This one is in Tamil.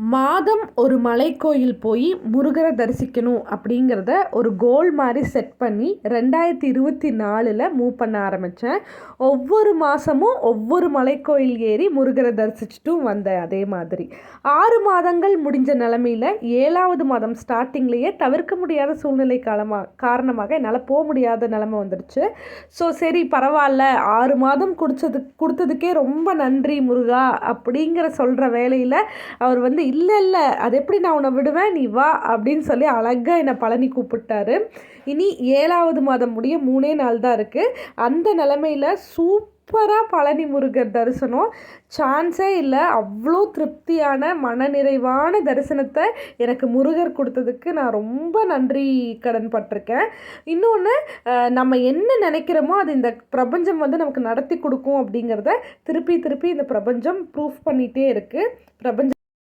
மாதம் ஒரு மலைக்கோயில் போய் முருகரை தரிசிக்கணும் அப்படிங்கிறத ஒரு கோல் மாதிரி செட் பண்ணி ரெண்டாயிரத்தி இருபத்தி நாலில் மூவ் பண்ண ஆரம்பித்தேன் ஒவ்வொரு மாதமும் ஒவ்வொரு மலைக்கோயில் ஏறி முருகரை தரிசிச்சுட்டும் வந்தேன் அதே மாதிரி. ஆறு மாதங்கள் முடிஞ்ச நிலமையில் ஏழாவது மாதம் ஸ்டார்டிங்லேயே தவிர்க்க முடியாத சூழ்நிலை காலமாக காரணமாக என்னால் போக முடியாத நிலமை வந்துடுச்சு. ஸோ சரி பரவாயில்ல. ஆறு மாதம் குடிச்சது கொடுத்ததுக்கே ரொம்ப நன்றி முருகா அப்படிங்கிற சொல்கிற வேலையில் அவர் வந்து இல்லை இல்லை அது எப்படி நான் உன்னை விடுவேன்? நீ வா அப்படின்னு சொல்லி அழகாக என்னை பழனி கூப்பிட்டாரு. இனி ஏழாவது மாதம் முடிய மூணே நாள் தான் இருக்குது அந்த நிலமையில் சூப்பராக பழனி முருகர் தரிசனம். சான்ஸே இல்லை. அவ்வளோ திருப்தியான மனநிறைவான தரிசனத்தை எனக்கு முருகர் கொடுத்ததுக்கு நான் ரொம்ப நன்றி கடன் பட்டிருக்கேன். இன்னொன்று நம்ம என்ன நினைக்கிறோமோ அது இந்த பிரபஞ்சம் வந்து நமக்கு நடத்தி கொடுக்கும் அப்படிங்கிறத திருப்பி திருப்பி இந்த பிரபஞ்சம் ப்ரூஃப் பண்ணிகிட்டே இருக்குது பிரபஞ்சம்